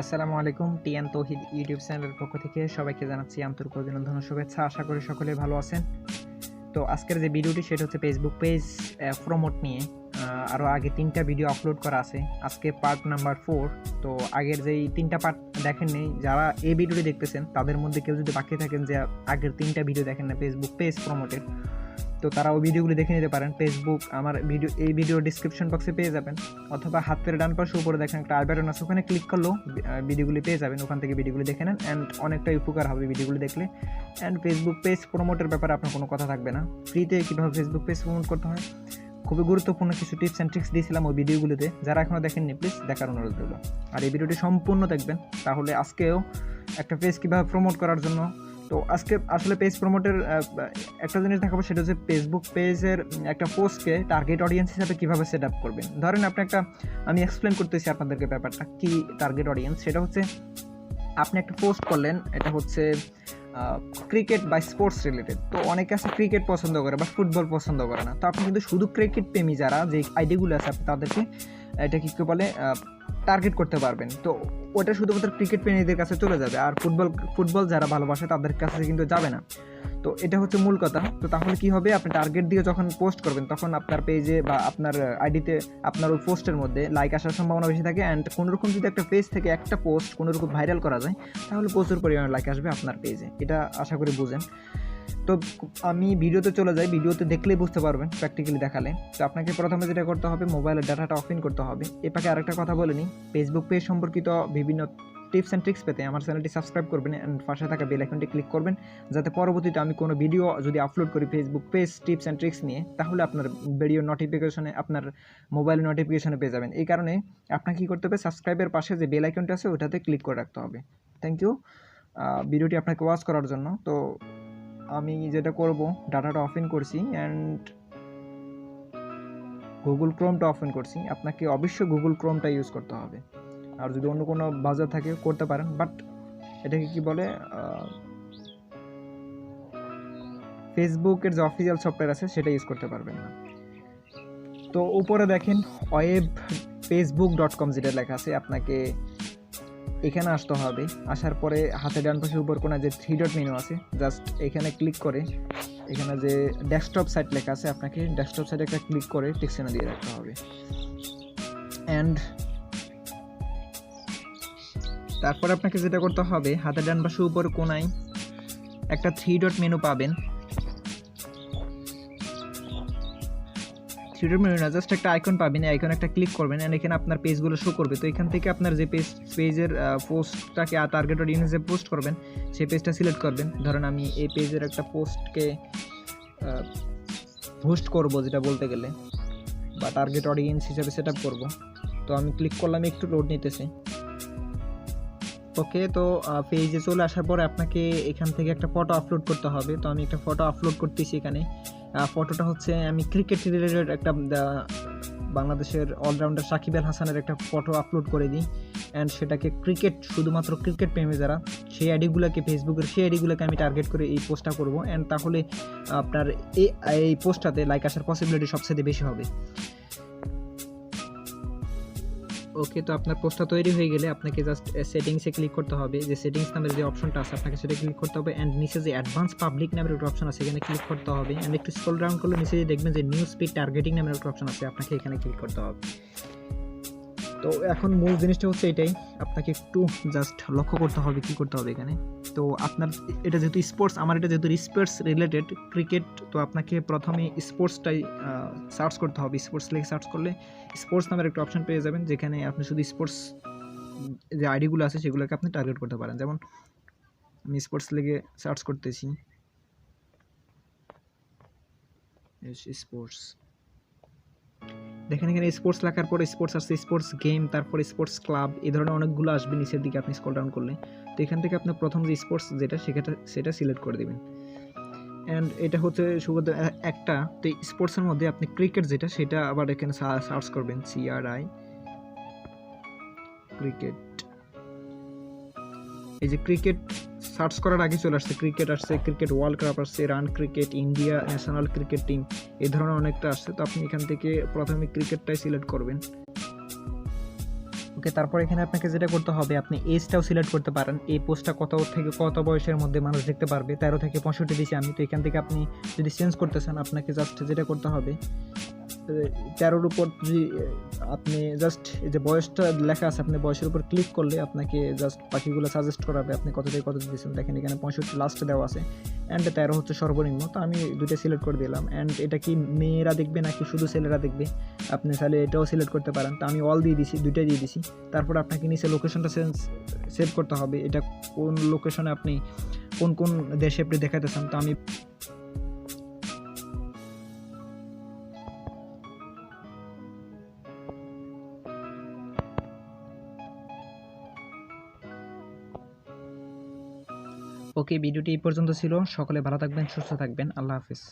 আসসালামু আলাইকুম টিয়ান তৌহিদ ইউটিউব চ্যানেলের পক্ষ থেকে সবাইকে জানাচ্ছি আন্তরিক অভিনন্দন শুভেচ্ছা। আশা করি সকলে ভালো আছেন। তো আজকের যে ভিডিওটি, সেটা হচ্ছে ফেসবুক পেজ প্রমোট নিয়ে। আরও আগে তিনটা ভিডিও আপলোড করা আছে। আজকে পার্ট নাম্বার ফোর তো আগের যেই তিনটা পার্ট দেখেননি যারা এই ভিডিওটি দেখতেছেন, তাদের মধ্যে কেউ যদি বাকি থাকেন যে আগের তিনটা ভিডিও দেখেন না ফেসবুক পেজ প্রমোটের তো তারা ওই ভিডিওগুলি দেখে নিতে পারেন। ফেসবুক আমার ভিডিও, এই ভিডিও ডিসক্রিপশন বক্সে পেয়ে যাবেন। অথবা হাতের ডান পাশে উপরে দেখেন একটা আই আছে, ওখানে ক্লিক করলেও ভিডিওগুলি পেয়ে যাবেন। ওখান থেকে ভিডিওগুলি দেখে নেন অ্যান্ড অনেকটাই উপকার হবে ভিডিওগুলি দেখলে। অ্যান্ড ফেসবুক পেজ প্রমোটের ব্যাপারে আপনার কোনো কথা থাকবে না। ফ্রিতে কীভাবে ফেসবুক পেজ প্রমোট করতে হয়? খুবই গুরুত্বপূর্ণ কিছু টিপস অ্যান্ড ট্রিক্স দিয়েছিলাম ওই ভিডিওগুলিতে। যারা এখনও দেখেননি প্লিজ দেখার অনুরোধ রইল। আর এই ভিডিওটি সম্পূর্ণ দেখবেন। তাহলে আজকেও একটা পেজ কীভাবে প্রমোট করার জন্য তো আজকে আসলে পেজ প্রমোটের একটা জিনিস দেখাবো, সেটা হচ্ছে ফেসবুক পেজের একটা পোস্টকে টার্গেট অডিয়েন্স হিসাবে কীভাবে সেট আপ করবেন। ধরেন আপনি একটা, আমি এক্সপ্লেন করতেছি আপনাদেরকে ব্যাপারটা, কী টার্গেট অডিয়েন্স সেটা হচ্ছে আপনি একটা পোস্ট করলেন, এটা হচ্ছে ক্রিকেট বা স্পোর্টস রিলেটেড তো অনেকে আছে ক্রিকেট পছন্দ করে বা ফুটবল পছন্দ করে না। তো আপনি কিন্তু শুধু ক্রিকেট প্রেমী যারা, যে আইডিয়াগুলো আছে, আপনি তাদেরকে এটা কী বলে টার্গেট করতে পারবেন। তো ওটা শুধুমাত্র ক্রিকেট প্রেমীদের কাছে চলে যাবে, আর ফুটবল ফুটবল যারা ভালোবাসে তাদের কাছে কিন্তু যাবে না। তো এটা হচ্ছে মূল কথা। তো তাহলে কি হবে? আপনি টার্গেট দিয়ে যখন পোস্ট করবেন, তখন আপনার পেজে বা আপনার আইডিতে আপনার ওই পোস্টের মধ্যে লাইক আসার সম্ভাবনা বেশি থাকে অ্যান্ড কোনোরকম যদি একটা পেজ থেকে একটা পোস্ট কোনোরকম ভাইরাল করা যায়, তাহলে প্রচুর পরিমাণে লাইক আসবে আপনার পেজে এটা আশা করি বুঝেন। তো আমি ভিডিওতে চলে যাই। ভিডিওতে দেখলেই বুঝতে পারবেন প্র্যাকটিক্যালি দেখালে। তো আপনাকে প্রথমে যেটা করতে হবে মোবাইলের ডাটাটা অফ ইন করতে হবে। এ আরেকটা কথা বলে নিই। ফেসবুক পেজ সম্পর্কিত বিভিন্ন টিপস অ্যান্ড ট্রিক্স পেতে আমার চ্যানেলটি সাবস্ক্রাইব করবেন অ্যান্ড পাশে থাকা বেল আইকনটি ক্লিক করবেন যাতে পরবর্তীতে আমি কোনো ভিডিও যদি আপলোড করি Facebook page tips and tricks নিয়ে, তাহলে আপনার ভিডিও নোটিফিকেশনে আপনার মোবাইল নোটিফিকেশনে পেয়ে যাবেন। এই কারণে আপনাকে কী করতে হবে? সাবস্ক্রাইবের পাশে যে বেল আইকনটা আছে ওটাতে ক্লিক করে রাখতে হবে। থ্যাংক ইউ ভিডিওটি আপনাকে ওয়াচ করার জন্য। তো আমি যেটা করব ডাটাটা অফ ইন করছি অ্যান্ড গুগল ক্রোমটা অফ ইন করছি। আপনাকে অবশ্যই গুগল ক্রোমটা ইউজ করতে হবে। আর যদি অন্য কোনো বাজার থাকে, করতে পারেন। বাট এটাকে কি বলে ফেসবুকের যে অফিসিয়াল সফটওয়্যার আছে, সেটা ইউজ করতে পারবেন না। তো উপরে দেখেন ওয়েব ফেসবুক ডট কম যেটা লেখা আছে, আপনাকে এখানে আসতে হবে। আসার পরে হাতে ডান পাশে উপর কোনো যে থ্রি ডট মেনু আছে জাস্ট এখানে ক্লিক করে, এখানে যে ডেস্কটপ সাইট লেখা আছে, আপনাকে ডেস্কটপ সাইটে একটা ক্লিক করে, টিকসেনা দিয়ে রাখতে হবে। অ্যান্ড তারপর আপনাকে যেটা করতে হবে হাতে ডান পাশে উপর কোনায় একটা থ্রি ডট মেনু পাবেন। থ্রি ডট মেনু না জাস্ট একটা আইকন পাবেন আইকন একটা ক্লিক করবেন অ্যান্ড এখানে আপনার পেজগুলো শো করবে। তো এখান থেকে আপনার যে পেজ পেজের পোস্টটাকে টার্গেট অডিয়েন্সে পোস্ট করবেন, সেই পেজটা সিলেক্ট করবেন। ধরেন আমি এই পেজের একটা পোস্টকে পোস্ট করব যেটা বলতে গেলে, বা টার্গেট অডিয়েন্স হিসাবে সেট আপ করব। তো আমি ক্লিক করলাম, একটু লোড নিতেছে। ওকে, তো পেজে চলে আসার পরে আপনাকে এখান থেকে একটা ফটো আপলোড করতে হবে। তো আমি একটা ফটো আপলোড করতেছি এখানে। ফটোটা হচ্ছে আমি ক্রিকেট রিলেটেড একটা বাংলাদেশের অলরাউন্ডার সাকিব আল হাসানের একটা ফটো আপলোড করে দিই। অ্যান্ড সেটাকে ক্রিকেট শুধুমাত্র ক্রিকেট প্রেমী যারা, সেই আইডিগুলোকে, ফেসবুকের সেই আইডিগুলোকে আমি টার্গেট করে এই পোস্টটা করব। অ্যান্ড তাহলে আপনার এই এই পোস্টটাতে লাইক আসার পসিবিলিটি সবচেয়ে বেশি হবে। ওকে তো আপনার পোস্টটা তৈরি হয়ে গেলে আপনাকে জাস্ট সেটিংসে ক্লিক করতে হবে। যে সেটিংস নামের যে অপশনটা আছে, আপনাকে সেটা ক্লিক করতে হবে অ্যান্ড নিচে যে অ্যাডভান্স পাবলিক নামের একটা অপশন আছে, এখানে ক্লিক করতে হবে। অ্যান্ড একটু স্ক্রল ডাউন করলে নিচে দেখবেন যে নিউ স্পিড টার্গেটিং নামের একটা অপশন আছে, আপনাকে এখানে ক্লিক করতে হবে। তো এখন মূল জিনিসটা হচ্ছে এটাই। আপনাকে একটু জাস্ট লক্ষ্য করতে হবে কি করতে হবে এখানে। তো আপনার এটা যেহেতু স্পোর্টস আমার এটা যেহেতু স্পোর্টস রিলেটেড ক্রিকেট তো আপনাকে প্রথমে স্পোর্টসটাই সার্চ করতে হবে। স্পোর্টস লিখে সার্চ করলে স্পোর্টস নামের একটা অপশন পেয়ে যাবেন, যেখানে আপনি শুধু স্পোর্টস যে আইডিগুলো আছে সেগুলোকে আপনি টার্গেট করতে পারেন। যেমন আমি স্পোর্টস লিগে সার্চ করতেছি। স্পোর্টস দেখেন এখানে স্পোর্টস লেখার পরে স্পোর্টস আসছে স্পোর্টস গেম তারপর স্পোর্টস ক্লাব এই ধরনের অনেকগুলো আসবে নিচের দিকে আপনি স্কল ডাউন করলে। তো এখান থেকে আপনার প্রথম যে স্পোর্টস যেটা সেটা সেটা সিলেক্ট করে দেবেন। অ্যান্ড এটা হচ্ছে শুধু একটা, তো স্পোর্টসের মধ্যে আপনি ক্রিকেট যেটা, সেটা আবার এখানে সার্চ করবেন সিআরআই ক্রিকেট এই যে ক্রিকেট সার্চ করার আগে চলে আসছে। ক্রিকেট আসছে, ক্রিকেট ওয়ার্ল্ড কাপ আসছে run cricket, India national cricket team, এই ধরনের অনেকটা আসছে। তো আপনি এখান থেকে প্রথমে ক্রিকেটটাই সিলেক্ট করবেন। ওকে, তারপর এখানে আপনাকে যেটা করতে হবে, আপনি এজটাও সিলেক্ট করতে পারেন। এই পোস্টটা কত থেকে কত বয়সের মধ্যে মানুষ দেখতে পারবে? তেরো থেকে পঁয়ষট্টি দিয়েছি আমি। তো এখান থেকে আপনি যদি চেঞ্জ করতে চান, আপনাকে জাস্ট যেটা করতে হবে তেরোর উপর যদি আপনি জাস্ট এই যে বয়সটা লেখা আছে, আপনি বয়সের উপর ক্লিক করলে আপনাকে জাস্ট পাখিগুলো সাজেস্ট করাবে, আপনি কত থেকে কত দিয়েছেন। দেখেন এখানে পঁয়ষট্টি লাস্টে দেওয়া আছে অ্যান্ড তেরো হচ্ছে সর্বনিম্ন, তো আমি দুইটা সিলেক্ট করে দিলাম অ্যান্ড এটা কি মেয়েরা দেখবে নাকি শুধু ছেলেরা দেখবে? আপনি তাহলে এটাও সিলেক্ট করতে পারেন, তো আমি অল দিয়ে দিছি, দুইটাই দিয়ে দিছি, তারপর আপনাকে নিচে লোকেশনটা সেন্স সেভ করতে হবে, এটা কোন লোকেশনে আপনি কোন কোন দেশে আপনি দেখাতে চান তো আমি ওকে ভিডিওটি এই পর্যন্ত ছিল। সকলে ভালো থাকবেন সুস্থ থাকবেন। আল্লাহ হাফিজ।